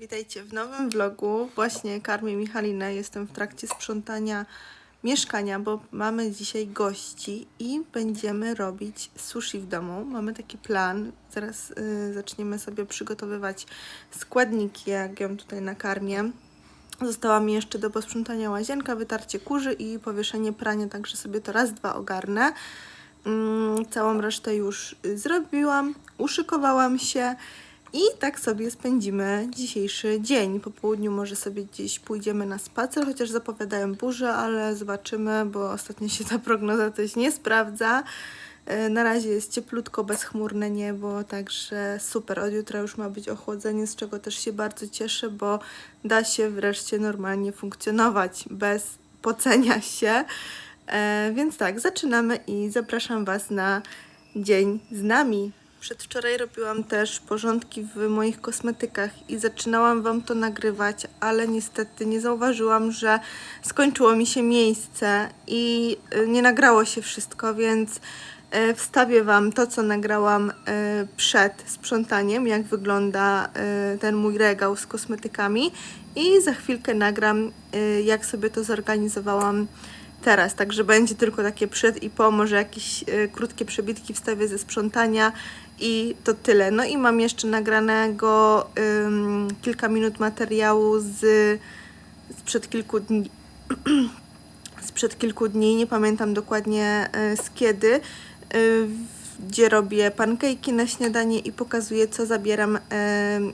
Witajcie w nowym vlogu. Właśnie karmię Michalinę, jestem w trakcie sprzątania mieszkania, bo mamy dzisiaj gości i będziemy robić sushi w domu. Mamy taki plan, zaraz y, zaczniemy sobie przygotowywać składniki, jak ją tutaj nakarmię. Została mi jeszcze do posprzątania łazienka, wytarcie kurzy i powieszenie prania, także sobie to raz, dwa ogarnę. Mm, całą resztę już zrobiłam, uszykowałam się i tak sobie spędzimy dzisiejszy dzień. Po południu może sobie gdzieś pójdziemy na spacer, chociaż zapowiadają burzę, ale zobaczymy, bo ostatnio się ta prognoza też nie sprawdza. E, Na razie jest cieplutko, bezchmurne niebo, także super. Od jutra już ma być ochłodzenie, z czego też się bardzo cieszę, bo da się wreszcie normalnie funkcjonować bez pocenia się. E, więc tak, zaczynamy i zapraszam Was na dzień z nami. Przedwczoraj robiłam też porządki w moich kosmetykach i zaczynałam Wam to nagrywać, ale niestety nie zauważyłam, że skończyło mi się miejsce i y, nie nagrało się wszystko, więc y, wstawię Wam to, co nagrałam y, przed sprzątaniem, jak wygląda ten mój regał z kosmetykami i za chwilkę nagram, jak sobie to zorganizowałam teraz, także będzie tylko takie przed i po, może jakieś y, krótkie przebitki wstawię ze sprzątania i to tyle. No i mam jeszcze nagranego ym, kilka minut materiału z sprzed kilku dni. sprzed kilku dni, nie pamiętam dokładnie y, z kiedy, y, gdzie robię pankejki na śniadanie i pokazuję, co zabieram, y,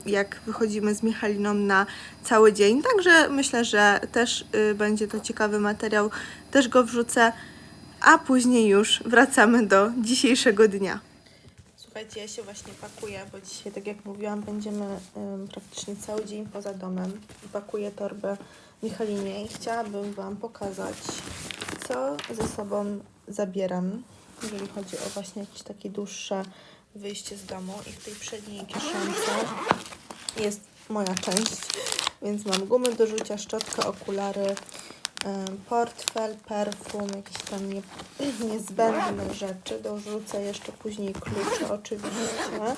jak wychodzimy z Michaliną na cały dzień. Także myślę, że też y, będzie to ciekawy materiał, też go wrzucę, a później już wracamy do dzisiejszego dnia. Słuchajcie, ja się właśnie pakuję, bo dzisiaj, tak jak mówiłam, będziemy praktycznie cały dzień poza domem. I pakuję torbę Michalinie i chciałabym Wam pokazać, co ze sobą zabieram, jeżeli chodzi o właśnie jakieś takie dłuższe wyjście z domu. I w tej przedniej kieszonce jest moja część, więc mam gumy do rzucia, szczotkę, okulary, portfel, perfum, jakieś tam nie, niezbędne rzeczy. Dorzucę jeszcze później klucze oczywiście. E,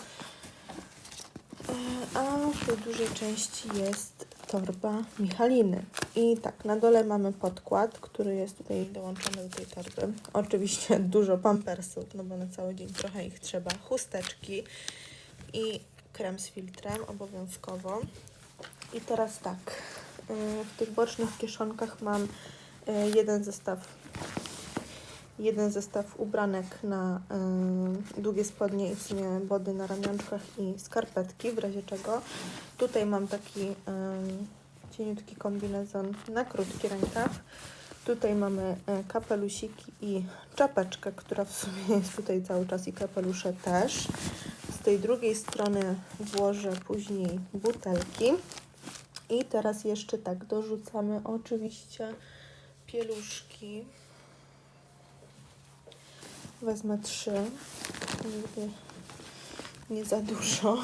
A w dużej części jest torba Michaliny. I tak, na dole mamy podkład, który jest tutaj dołączony do tej torby. Oczywiście dużo pampersów, no bo na cały dzień trochę ich trzeba. Chusteczki i krem z filtrem obowiązkowo. I teraz tak, w tych bocznych kieszonkach mam y, jeden zestaw jeden zestaw ubranek na y, długie spodnie i w sumie body na ramionczkach i skarpetki, w razie czego. Tutaj mam taki cieniutki kombinezon na krótki rękaw. Tutaj mamy kapelusiki i czapeczkę, która w sumie jest tutaj cały czas i kapelusze też. Z tej drugiej strony włożę później butelki. I teraz jeszcze tak dorzucamy oczywiście pieluszki. Wezmę trzy. Nigdy nie za dużo.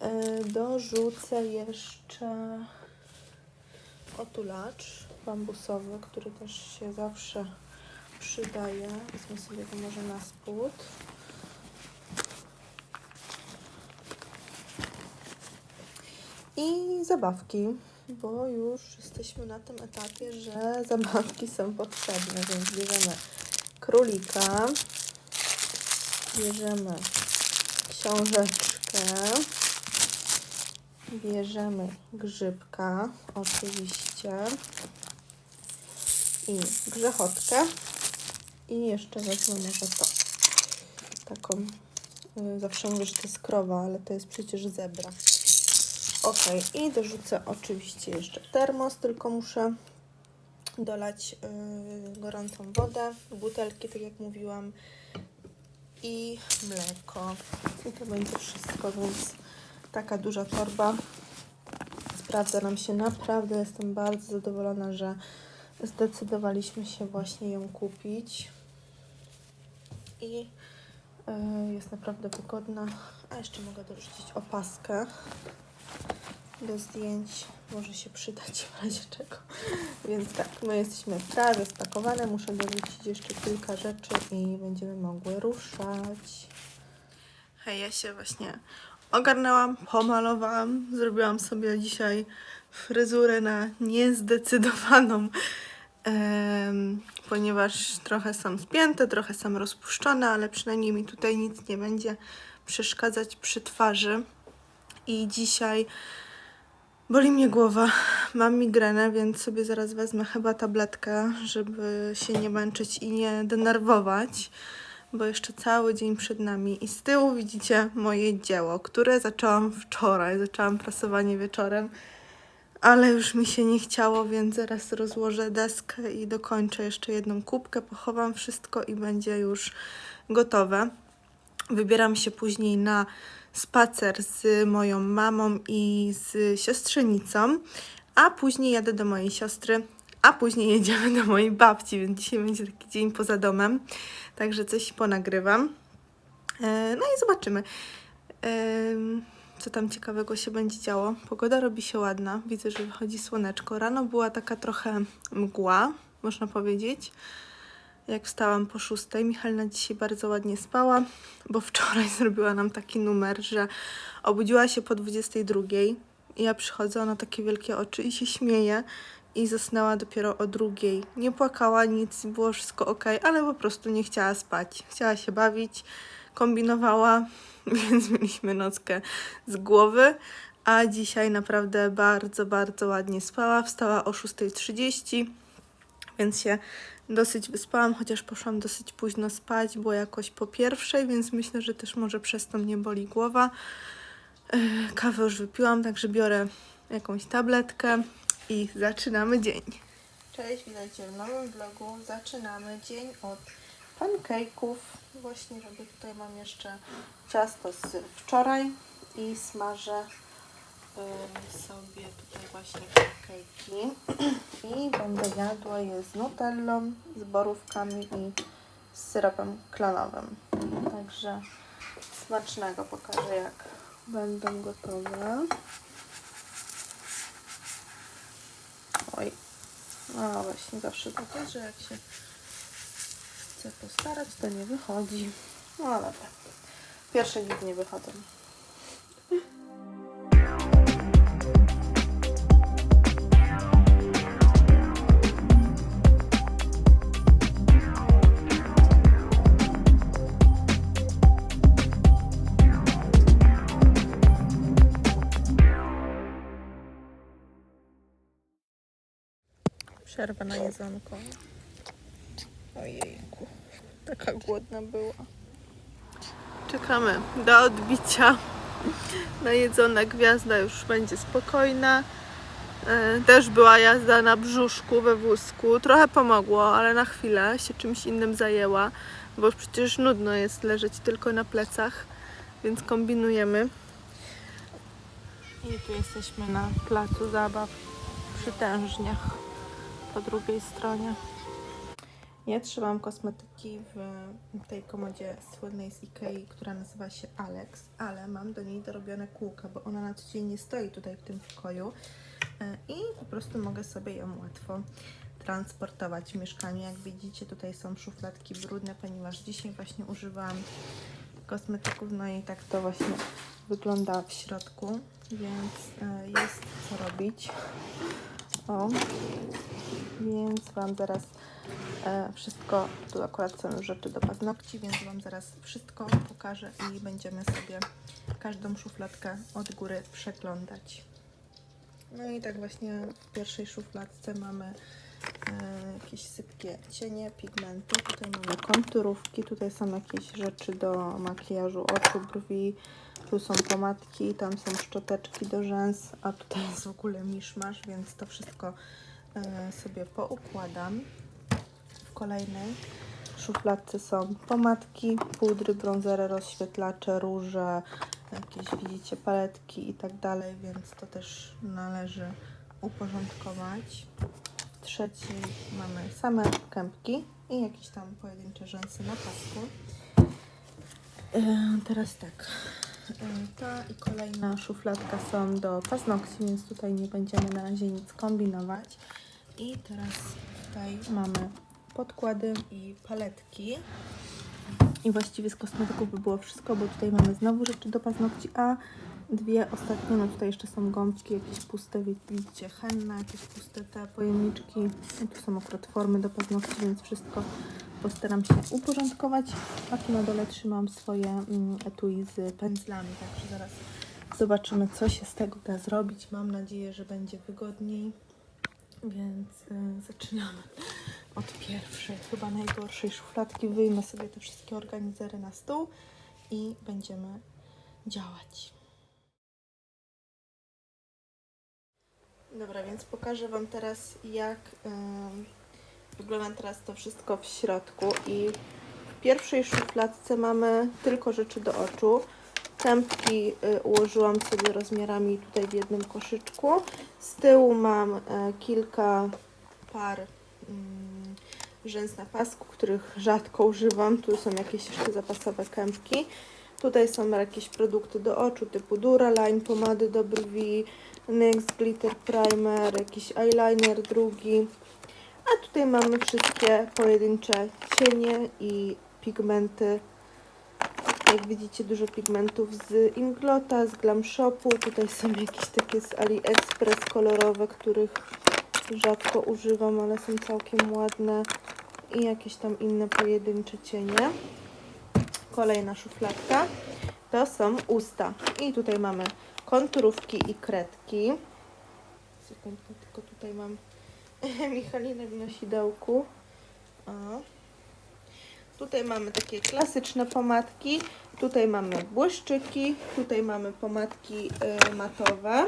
E, Dorzucę jeszcze otulacz bambusowy, który też się zawsze przydaje. Wezmę sobie go może na spód. I zabawki, bo już jesteśmy na tym etapie, że zabawki są potrzebne, więc bierzemy królika, bierzemy książeczkę, bierzemy grzybka oczywiście i grzechotkę i jeszcze wezmę może to, taką, y, zawsze mówię, że to jest krowa, ale to jest przecież zebra. Ok, i dorzucę oczywiście jeszcze termos, tylko muszę dolać yy, gorącą wodę, butelki, tak jak mówiłam, i mleko. I to będzie wszystko, więc taka duża torba sprawdza nam się naprawdę. Jestem bardzo zadowolona, że zdecydowaliśmy się właśnie ją kupić. I yy, jest naprawdę wygodna. A jeszcze mogę dorzucić opaskę do zdjęć może się przydać w razie czego. Więc tak, my jesteśmy prawie spakowane. Muszę dorzucić jeszcze kilka rzeczy i będziemy mogły ruszać. Hej, ja się właśnie ogarnęłam, pomalowałam, zrobiłam sobie dzisiaj fryzurę na niezdecydowaną, em, ponieważ trochę są spięte, trochę są rozpuszczone, ale przynajmniej mi tutaj nic nie będzie przeszkadzać przy twarzy. I dzisiaj boli mnie głowa, mam migrenę, więc sobie zaraz wezmę chyba tabletkę, żeby się nie męczyć i nie denerwować bo jeszcze cały dzień przed nami. I z tyłu widzicie moje dzieło, które zaczęłam wczoraj. Zaczęłam prasowanie wieczorem, ale już mi się nie chciało, więc zaraz rozłożę deskę i dokończę jeszcze jedną kubkę, pochowam wszystko i będzie już gotowe. Wybieram się później na spacer z moją mamą i z siostrzenicą, a później jadę do mojej siostry, a później jedziemy do mojej babci, więc dzisiaj będzie taki dzień poza domem, także coś ponagrywam. E, No i zobaczymy, em, co tam ciekawego się będzie działo. Pogoda robi się ładna, widzę, że wychodzi słoneczko. Rano była taka trochę mgła, można powiedzieć jak wstałam po szóstej. Michalina dzisiaj bardzo ładnie spała, bo wczoraj zrobiła nam taki numer, że obudziła się po 22. I ja przychodzę, ona takie wielkie oczy i się śmieje i zasnęła dopiero o drugiej. Nie płakała, nic, było wszystko ok, ale po prostu nie chciała spać. Chciała się bawić, kombinowała, więc mieliśmy nockę z głowy. A dzisiaj naprawdę bardzo, bardzo ładnie spała. Wstała o 6.30 więc się dosyć wyspałam, chociaż poszłam dosyć późno spać, było jakoś po pierwszej, więc myślę, że też może przez to mnie boli głowa. Yy, Kawę już wypiłam, także biorę jakąś tabletkę i zaczynamy dzień. Cześć, witajcie w nowym vlogu. Zaczynamy dzień od pancake'ów. Właśnie, żeby tutaj mam jeszcze ciasto z wczoraj i smażę sobie tutaj właśnie pancake'i i będę jadła je z nutellą, z borówkami i z syropem klonowym. Także smacznego pokażę jak będą gotowe. Oj, no właśnie zawsze tak jest, że jak się chce postarać, to nie wychodzi. No dobra. Pierwsze nigdy nie wychodzą. Przerwa na jedzonko. Ojejku, taka głodna była. Czekamy do odbicia na jedzone. Gwiazda już będzie spokojna. E, Też była jazda na brzuszku we wózku. Trochę pomogło, ale na chwilę się czymś innym zajęła, bo przecież nudno jest leżeć tylko na plecach, więc kombinujemy. I tu jesteśmy na placu zabaw przy tężniach po drugiej stronie. Ja trzymam kosmetyki w tej komodzie słynnej z Ikei, która nazywa się Alex, ale mam do niej dorobione kółka, bo ona na co dzień nie stoi tutaj w tym pokoju e, i po prostu mogę sobie ją łatwo transportować w mieszkaniu. Jak widzicie, tutaj są szufladki brudne, ponieważ dzisiaj właśnie używałam kosmetyków, no i tak to właśnie wygląda w środku, więc e, jest co robić. O, więc Wam zaraz e, wszystko, tu akurat są rzeczy do paznokci, więc Wam zaraz wszystko pokażę i będziemy sobie każdą szufladkę od góry przeglądać. No i tak właśnie w pierwszej szufladce mamy e, jakieś sypkie cienie, pigmenty, tutaj mamy konturówki, tutaj są jakieś rzeczy do makijażu oczu, brwi, tu są pomadki, tam są szczoteczki do rzęs, a tutaj jest w ogóle miszmasz, więc to wszystko sobie poukładam. W kolejnej szufladce są pomadki, pudry, bronzery, rozświetlacze, róże, jakieś widzicie paletki i tak dalej, więc to też należy uporządkować. W trzeciej mamy same kępki i jakieś tam pojedyncze rzęsy na pasku. E, Teraz tak. E, Ta i kolejna szufladka są do paznokci, więc tutaj nie będziemy na razie nic kombinować. I teraz tutaj mamy podkłady i paletki. I właściwie z kosmetyków by było wszystko, bo tutaj mamy znowu rzeczy do paznokci, a dwie ostatnie, no tutaj jeszcze są gąbki, jakieś puste, widzicie, henna, jakieś puste te pojemniczki. No tu są akurat formy do paznokci, więc wszystko postaram się uporządkować. A tu na dole trzymam swoje mm, etui z pędzlami, także zaraz zobaczymy, co się z tego da zrobić. Mam nadzieję, że będzie wygodniej, więc y, zaczynamy od pierwszej, chyba najgorszej szufladki. Wyjmę sobie te wszystkie organizery na stół i będziemy działać. Dobra, więc pokażę Wam teraz, jak ym, wygląda teraz to wszystko w środku. I w pierwszej szufladce mamy tylko rzeczy do oczu. Kępki y, ułożyłam sobie rozmiarami tutaj w jednym koszyczku. Z tyłu mam e, kilka par mm, rzęs na pasku, których rzadko używam. Tu są jakieś jeszcze zapasowe kępki. Tutaj są jakieś produkty do oczu typu Duraline, pomady do brwi, NYX Glitter Primer, jakiś eyeliner drugi. A tutaj mamy wszystkie pojedyncze cienie i pigmenty. Jak widzicie dużo pigmentów z Inglota, z Glam Shopu. Tutaj są jakieś takie z AliExpress kolorowe, których rzadko używam, ale są całkiem ładne. I jakieś tam inne pojedyncze cienie. Kolejna szufladka to są usta. I tutaj mamy konturówki i kredki. Sekundkę, tylko tutaj mam Michalinę w nosidełku. O. Tutaj mamy takie klasyczne pomadki. Tutaj mamy błyszczyki. Tutaj mamy pomadki y, matowe.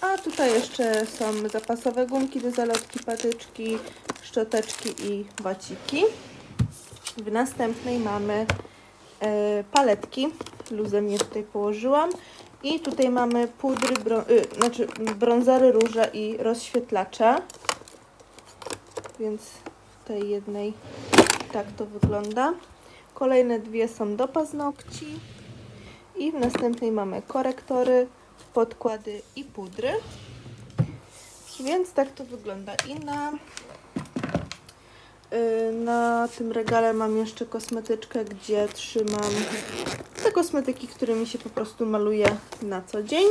A tutaj jeszcze są zapasowe gumki do zalotki, patyczki, szczoteczki i waciki. W następnej mamy e, paletki. Luzem je tutaj położyłam. I tutaj mamy pudry, bro, y, znaczy brązery, róże i rozświetlacze. Więc tej jednej tak to wygląda. Kolejne dwie są do paznokci. I w następnej mamy korektory, podkłady i pudry. Więc tak to wygląda. I na Na tym regale mam jeszcze kosmetyczkę, gdzie trzymam te kosmetyki, którymi się po prostu maluję na co dzień.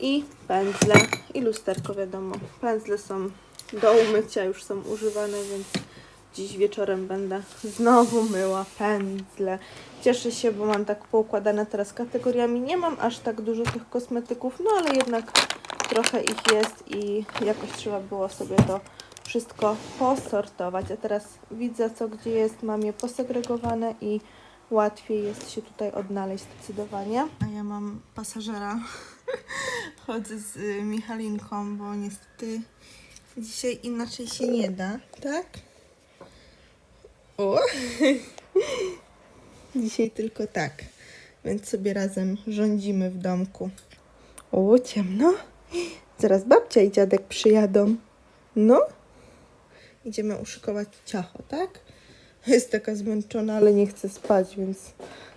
I pędzle i lusterko wiadomo. Pędzle są do umycia, już są używane, więc dziś wieczorem będę znowu myła pędzle. Cieszę się, bo mam tak poukładane teraz kategoriami. Nie mam aż tak dużo tych kosmetyków, no ale jednak trochę ich jest i jakoś trzeba było sobie to wszystko posortować. A teraz widzę, co gdzie jest, mam je posegregowane i łatwiej jest się tutaj odnaleźć zdecydowanie. A ja mam pasażera. Chodzę z y, Michalinką, bo niestety dzisiaj inaczej się nie da, tak? O! Dzisiaj tylko tak. Więc sobie razem rządzimy w domku. O, ciemno. Zaraz babcia i dziadek przyjadą. No. Idziemy uszykować ciacho, tak? Jest taka zmęczona, ale nie chce spać, więc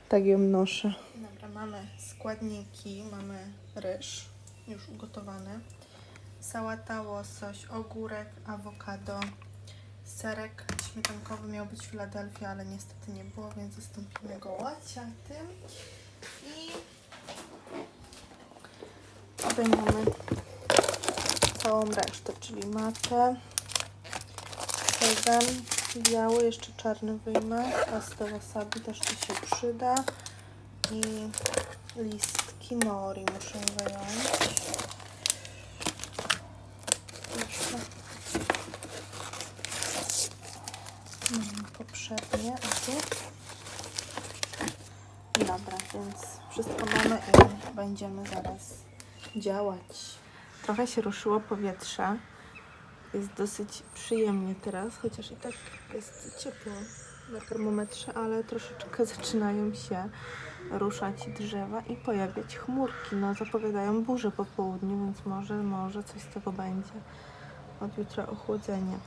tak ją noszę. Dobra, mamy składniki, mamy ryż już ugotowany, sałata, łosoś, ogórek, awokado, serek śmietankowy miał być Filadelfia, ale niestety nie było, więc zastąpimy go łaciatym. I mamy całą resztę, czyli matę, sezam biały, jeszcze czarny wyjmę, pastę wasabi też tu się przyda i listki mori muszę wyjąć. Jeszcze mam poprzednie, a tu Dobra, więc wszystko mamy i będziemy zaraz działać. Trochę się ruszyło powietrze. Jest dosyć przyjemnie teraz, chociaż i tak jest ciepło na termometrze, ale troszeczkę zaczynają się ruszać drzewa i pojawiać chmurki. No, zapowiadają burzę po południu, więc może, może coś z tego będzie. Od jutra ochłodzenie.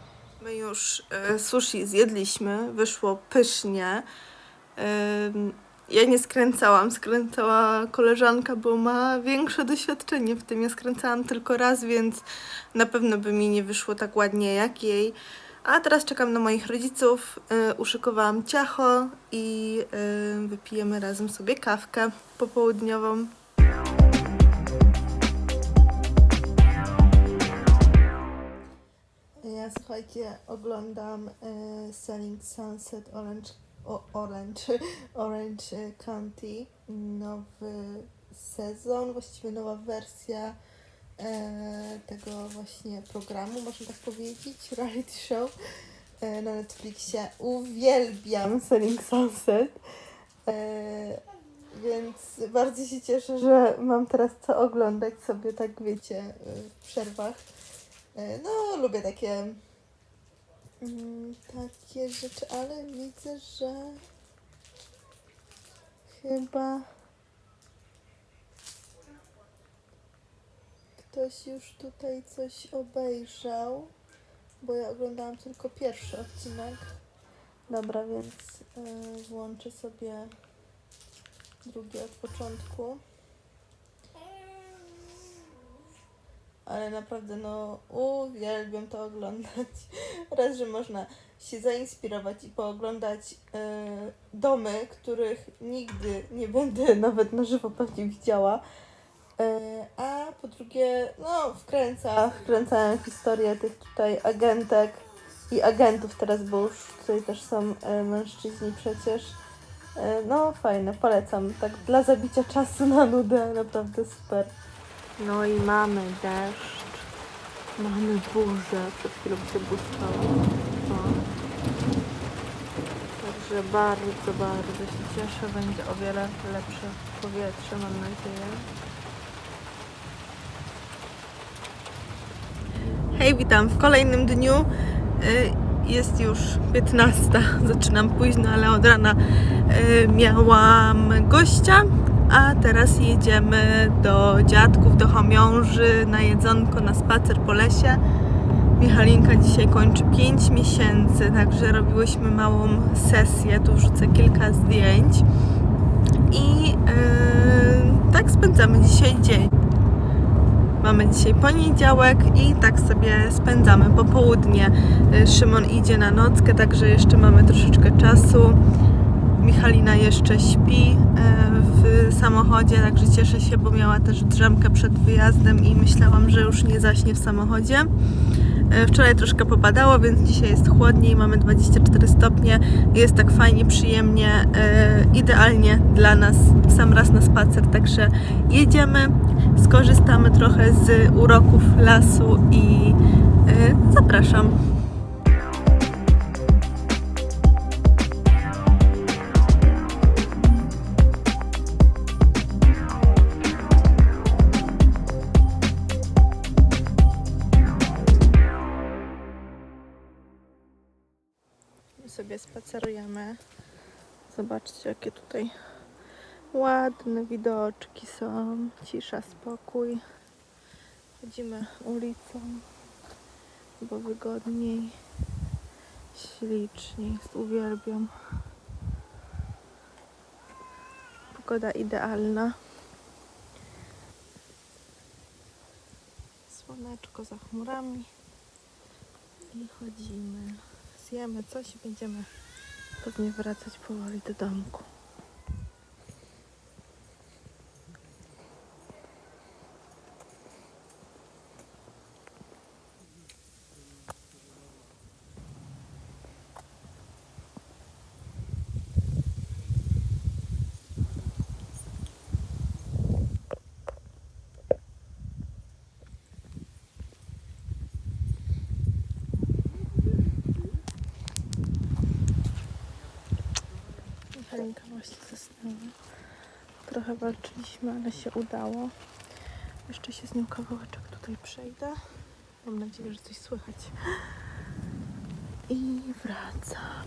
My już e, sushi zjedliśmy, wyszło pysznie. Ja nie skręcałam, skręcała koleżanka, bo ma większe doświadczenie w tym. Ja skręcałam tylko raz, więc na pewno by mi nie wyszło tak ładnie jak jej. A teraz czekam na moich rodziców. Y, uszykowałam ciacho i y, wypijemy razem sobie kawkę popołudniową. Ja słuchajcie, oglądam e, Selling Sunset Orange, Orange, Orange County. Nowy sezon, właściwie nowa wersja e, tego właśnie programu, można tak powiedzieć, reality show e, na Netflixie. Uwielbiam Selling Sunset. E, więc bardzo się cieszę, że mam teraz co oglądać sobie, tak wiecie, w przerwach. E, No, lubię takie mm, takie rzeczy, ale widzę, że chyba ktoś już tutaj coś obejrzał, bo ja oglądałam tylko pierwszy odcinek. Dobra, więc y, włączę sobie drugi od początku. Ale naprawdę no uwielbiam to oglądać. Raz, że można się zainspirować i pooglądać e, domy, których nigdy nie będę nawet na żywo pewnie widziała. E, a po drugie, no wkręca, wkręcają historię tych tutaj agentek i agentów teraz, bo już tutaj też są e, mężczyźni przecież. E, no fajne, polecam. Tak dla zabicia czasu na nudę, naprawdę super. No i mamy deszcz, mamy burzę, przed chwilą się błyskało. O. Także bardzo, bardzo się cieszę, będzie o wiele lepsze powietrze, mam nadzieję. Hej, witam w kolejnym dniu. Y, Jest już 15. Zaczynam późno, ale od rana y, miałam gościa, a teraz jedziemy do dziadków, do chomiąży, na jedzonko, na spacer po lesie. Michalinka dzisiaj kończy 5 miesięcy, także robiłyśmy małą sesję, tu wrzucę kilka zdjęć. I y, tak spędzamy dzisiaj dzień. Mamy dzisiaj poniedziałek i tak sobie spędzamy popołudnie. Y, Szymon idzie na nockę, także jeszcze mamy troszeczkę czasu. Michalina jeszcze śpi e, w samochodzie, także cieszę się, bo miała też drzemkę przed wyjazdem i myślałam, że już nie zaśnie w samochodzie. E, Wczoraj troszkę popadało, więc dzisiaj jest chłodniej, mamy 24 stopnie, jest tak fajnie, przyjemnie, e, idealnie dla nas, sam raz na spacer, także jedziemy, skorzystamy trochę z uroków lasu i e, zapraszam. Spacerujemy. Zobaczcie, jakie tutaj ładne widoczki są. Cisza, spokój. Chodzimy ulicą, bo wygodniej, ślicznie jest. Uwielbiam. Pogoda idealna. Słoneczko za chmurami. I chodzimy. Zjemy coś i będziemy pewnie wracać powoli do domku. Michalinka właśnie zasnęła. Trochę walczyliśmy, ale się udało. Jeszcze się z nią kawałeczek tutaj przejdę. Mam nadzieję, że coś słychać. I wracam.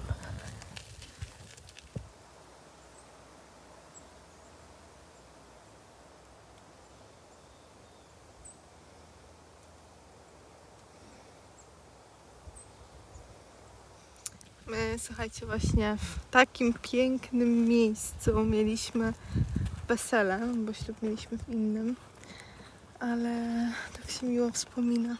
My, słuchajcie, właśnie w takim pięknym miejscu mieliśmy wesele, bo ślub mieliśmy w innym, ale tak się miło wspomina.